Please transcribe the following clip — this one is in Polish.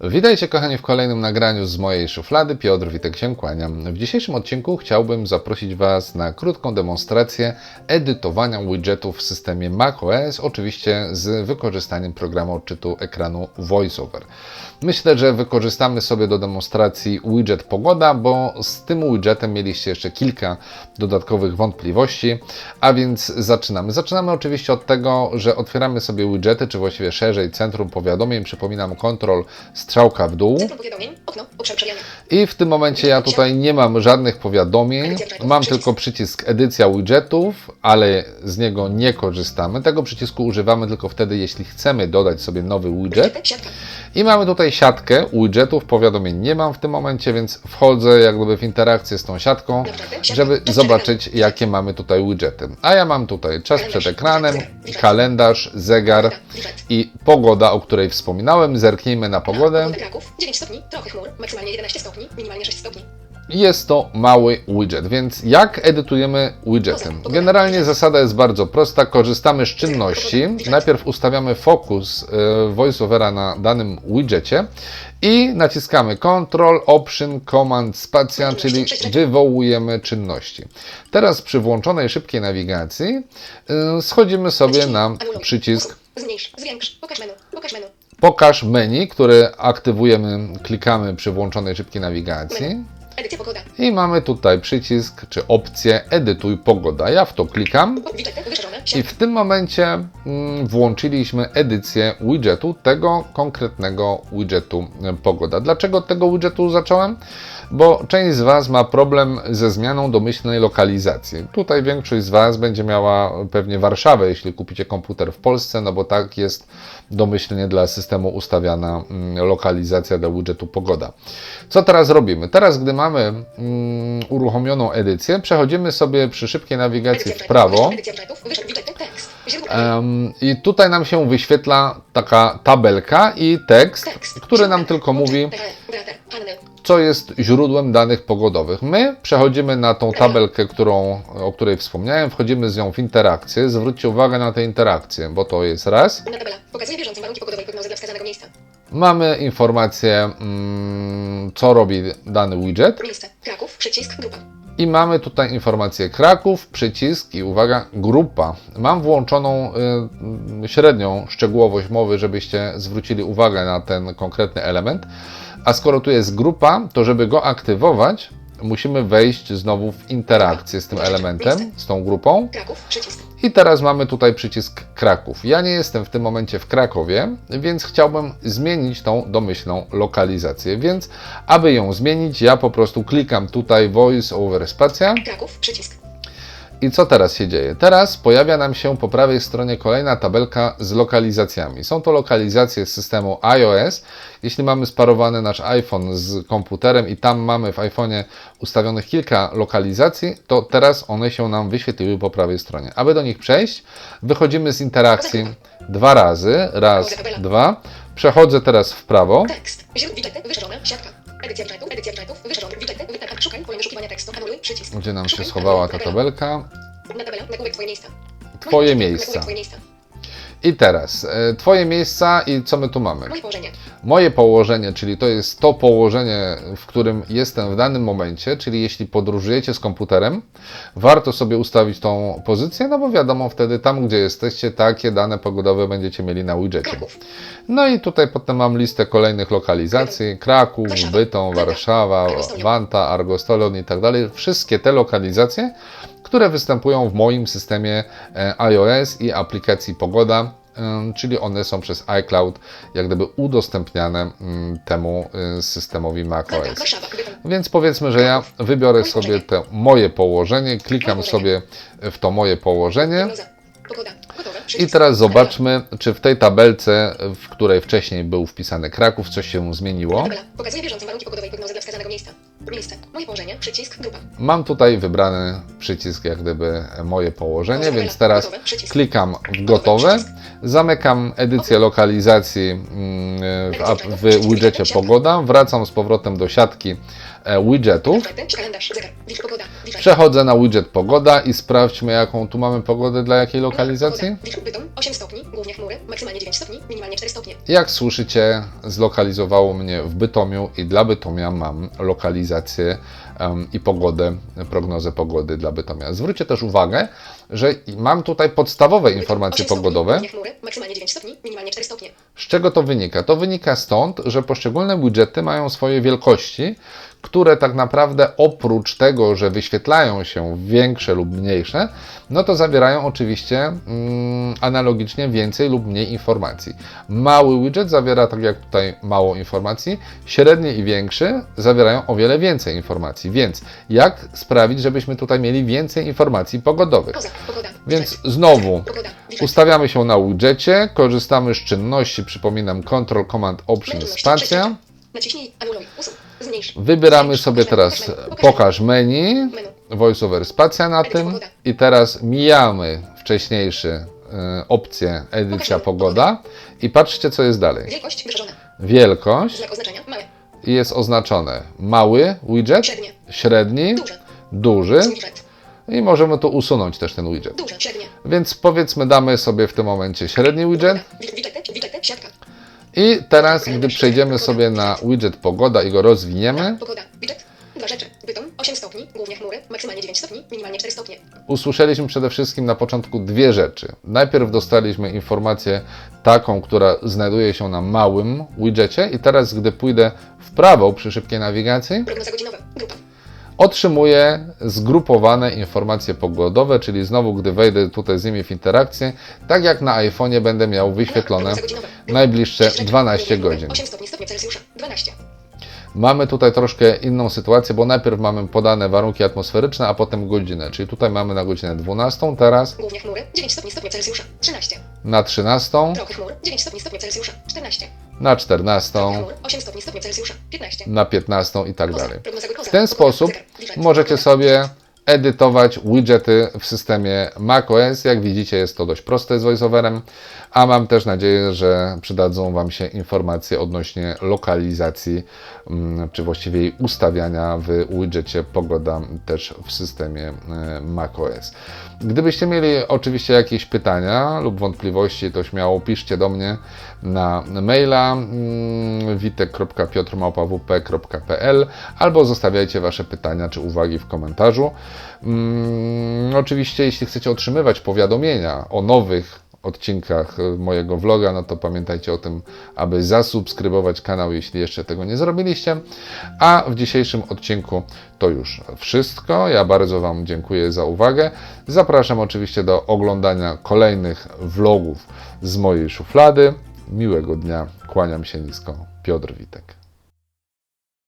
Witajcie kochani w kolejnym nagraniu z mojej szuflady. Piotr Witek się kłaniam. W dzisiejszym odcinku chciałbym zaprosić Was na krótką demonstrację edytowania widgetów w systemie macOS, oczywiście z wykorzystaniem programu odczytu ekranu VoiceOver. Myślę, że wykorzystamy sobie do demonstracji widget pogoda, bo z tym widgetem mieliście jeszcze kilka dodatkowych wątpliwości, a więc zaczynamy. Zaczynamy oczywiście od tego, że otwieramy sobie widgety, czy właściwie szerzej centrum powiadomień. Przypominam, kontrol strzałka w dół. I w tym momencie ja tutaj nie mam żadnych powiadomień. Mam tylko przycisk edycja widgetów, ale z niego nie korzystamy. Tego przycisku używamy tylko wtedy, jeśli chcemy dodać sobie nowy widget. I mamy tutaj siatkę widgetów, powiadomień nie mam w tym momencie, więc wchodzę jak gdyby w interakcję z tą siatką, żeby zobaczyć jakie mamy tutaj widgety. A ja mam tutaj czas przed ekranem, kalendarz, zegar i pogoda, o której wspominałem. Zerknijmy na pogodę. Pogoda Kraków, 9 stopni, trochę chmur, maksymalnie 11 stopni, minimalnie 6 stopni. Jest to mały widget, więc jak edytujemy widgetem? Generalnie zasada jest bardzo prosta. Korzystamy z czynności. Najpierw ustawiamy fokus e, voiceovera na danym widgetie i naciskamy Ctrl, Option, Command, Spacja, czyli wywołujemy czynności. Teraz przy włączonej szybkiej nawigacji e, schodzimy sobie na przycisk pokaż menu, pokaż menu. Pokaż menu, który aktywujemy, klikamy przy włączonej szybkiej nawigacji. Edycja pogoda. I mamy tutaj przycisk czy opcję Edytuj pogoda. Ja w to klikam wyszerzone, i w tym momencie mm, włączyliśmy edycję widgetu, tego konkretnego widgetu e, pogoda. Dlaczego od tego widgetu zacząłem? Bo część z Was ma problem ze zmianą domyślnej lokalizacji. Tutaj większość z Was będzie miała pewnie Warszawę, jeśli kupicie komputer w Polsce, no bo tak jest domyślnie dla systemu ustawiana mm, lokalizacja do widgetu pogoda. Co teraz robimy? Teraz, gdy mamy mm, uruchomioną edycję, przechodzimy sobie przy szybkiej nawigacji w prawo. Em, I tutaj nam się wyświetla taka tabelka i tekst, który nam tylko mówi, co jest źródłem danych pogodowych. My przechodzimy na tą tabelkę, którą, o której wspomniałem, wchodzimy z nią w interakcję. Zwróćcie uwagę na te interakcje, bo to jest raz. Pokazuje bieżące warunki pogodowe i prognozy. Mamy informację, mm, co robi dany widget. Miejsce. Kraków, przycisk, grupa. I mamy tutaj informację Kraków, przycisk i uwaga, grupa. Mam włączoną y, średnią szczegółowość mowy, żebyście zwrócili uwagę na ten konkretny element. A skoro tu jest grupa, to żeby go aktywować, musimy wejść znowu w interakcję z tym elementem, z tą grupą. I teraz mamy tutaj przycisk Kraków. Ja nie jestem w tym momencie w Krakowie, więc chciałbym zmienić tą domyślną lokalizację. Więc, aby ją zmienić, ja po prostu klikam tutaj Voice over Spacja. Kraków, przycisk. I co teraz się dzieje? Teraz pojawia nam się po prawej stronie kolejna tabelka z lokalizacjami. Są to lokalizacje z systemu iOS. Jeśli mamy sparowany nasz iPhone z komputerem i tam mamy w iPhone'ie ustawionych kilka lokalizacji, to teraz one się nam wyświetliły po prawej stronie. Aby do nich przejść, wychodzimy z interakcji dwa razy. Raz, dwa. Przechodzę teraz w prawo. Tekst. Wyszerzone, siatka. Edycja wyszerzone. Gdzie nam się schowała ta tabelka? Miejsca. Twoje miejsca. I teraz e, Twoje miejsca i co my tu mamy? Moje położenie. Moje położenie, czyli to jest to położenie, w którym jestem w danym momencie, czyli jeśli podróżujecie z komputerem, warto sobie ustawić tą pozycję, no bo wiadomo wtedy tam, gdzie jesteście, takie dane pogodowe będziecie mieli na widgetie. No i tutaj potem mam listę kolejnych lokalizacji, Kraków, Bytom, Warszawa. Wanta, Argostolion i tak dalej. Wszystkie te lokalizacje, które występują w moim systemie e, iOS i aplikacji Pogoda, czyli one są przez iCloud jak gdyby udostępniane mm, temu y, systemowi macOS. Warszawa, Bytom. Więc powiedzmy, że ja wybiorę sobie to moje położenie, klikam sobie w to moje położenie. I teraz zobaczmy, czy w tej tabelce, w której wcześniej był wpisany Kraków, coś się zmieniło. Tabela. Pokazuje bieżące warunki pogodowe i prognozy dla wskazanego miejsca. Miejsce. Moje położenie. Przycisk. Grupa. Mam tutaj wybrany przycisk jak gdyby moje położenie, Położenie więc teraz Gotowe. Przycisk. klikam w gotowe, zamykam edycję lokalizacji mm, w, ap- w widgetie pogoda, wracam z powrotem do siatki e, widgetów, Oferty. Kalendarz. Zegar. Wilk. Pogoda. Wilczek. przechodzę na widget pogoda i sprawdźmy jaką tu mamy pogodę dla jakiej lokalizacji. Pogoda. Wilk. Bytom. 8 stopni. Głównie chmury. Maksymalnie 9 stopni. Minimalnie 4 stopnie. Jak słyszycie, zlokalizowało mnie w Bytomiu i dla Bytomia mam lokalizację em, i pogodę, prognozę pogody dla Bytomia. Zwróćcie też uwagę, że mam tutaj podstawowe informacje 8 stopni. pogodowe. Głównie chmury. Maksymalnie 9 stopni. Minimalnie 4 stopnie. Z czego to wynika? To wynika stąd, że poszczególne widgety mają swoje wielkości, które tak naprawdę oprócz tego, że wyświetlają się większe lub mniejsze, no to zawierają oczywiście mm, analogicznie więcej lub mniej informacji. Mały widget zawiera, tak jak tutaj, mało informacji, średni i większy zawierają o wiele więcej informacji. Więc jak sprawić, żebyśmy tutaj mieli więcej informacji pogodowych? Więc znowu. Ustawiamy się na widgetie, korzystamy z czynności, przypominam Ctrl Command Option. Spacja. Naciśnij. Anuluj. Usuń. Zmniejsz. Wybieramy sobie teraz. Pokaż menu, voiceover spacja na tym i teraz mijamy wcześniejszy y, opcję edycja pogoda i patrzcie co jest dalej. Wielkość. Wyrażona. Wielkość Znak oznaczenia. Jest oznaczone mały widget, średni, duży i możemy tu usunąć też ten widget. Duże. Więc powiedzmy damy sobie w tym momencie średni widget, Widget. Widget. Siatka. I teraz, gdy przejdziemy sobie na widget pogoda i go rozwiniemy, Pogoda. Widget. Dwa rzeczy. Bytom. 8 stopni. Głównie chmury. Maksymalnie 9 stopni. Minimalnie 4 stopnie. usłyszeliśmy przede wszystkim na początku dwie rzeczy. Najpierw dostaliśmy informację taką, która znajduje się na małym widgetie i teraz, gdy pójdę w prawo przy szybkiej nawigacji, Prognoza godzinowa. Grupa. Otrzymuję zgrupowane informacje pogodowe, czyli znowu, gdy wejdę tutaj z nimi w interakcję, tak jak na iPhone'ie będę miał wyświetlone najbliższe Sześć rzeczy. 12 Głównie godzin. 8 stopni. Stopnie Celsjusza. 12. Mamy tutaj troszkę inną sytuację, bo najpierw mamy podane warunki atmosferyczne, a potem godzinę. Czyli tutaj mamy na godzinę 12, teraz Głównie chmury. 9 stopni. Stopnie Celsjusza. 13. na 13, Trochę chmur. 9 stopni. Stopnie Celsjusza. 14. na 14, Trochę chmur. 8 stopni. Stopnie Celsjusza. 15. na 15 i tak dalej. W ten sposób możecie sobie edytować widgety w systemie macOS. Jak widzicie, jest to dość proste z VoiceOverem, a mam też nadzieję, że przydadzą Wam się informacje odnośnie lokalizacji, mm, czy właściwie jej ustawiania w widgetie pogoda też w systemie e, macOS. Gdybyście mieli oczywiście jakieś pytania lub wątpliwości, to śmiało piszcie do mnie na maila mm, witek.piotrmałpawp.pl albo zostawiajcie Wasze pytania czy uwagi w komentarzu. Mm, Oczywiście, jeśli chcecie otrzymywać powiadomienia o nowych odcinkach e, mojego vloga, no to pamiętajcie o tym, aby zasubskrybować kanał, jeśli jeszcze tego nie zrobiliście. A w dzisiejszym odcinku to już wszystko. Ja bardzo Wam dziękuję za uwagę. Zapraszam oczywiście do oglądania kolejnych vlogów z mojej szuflady. Miłego dnia. Kłaniam się nisko. Piotr Witek.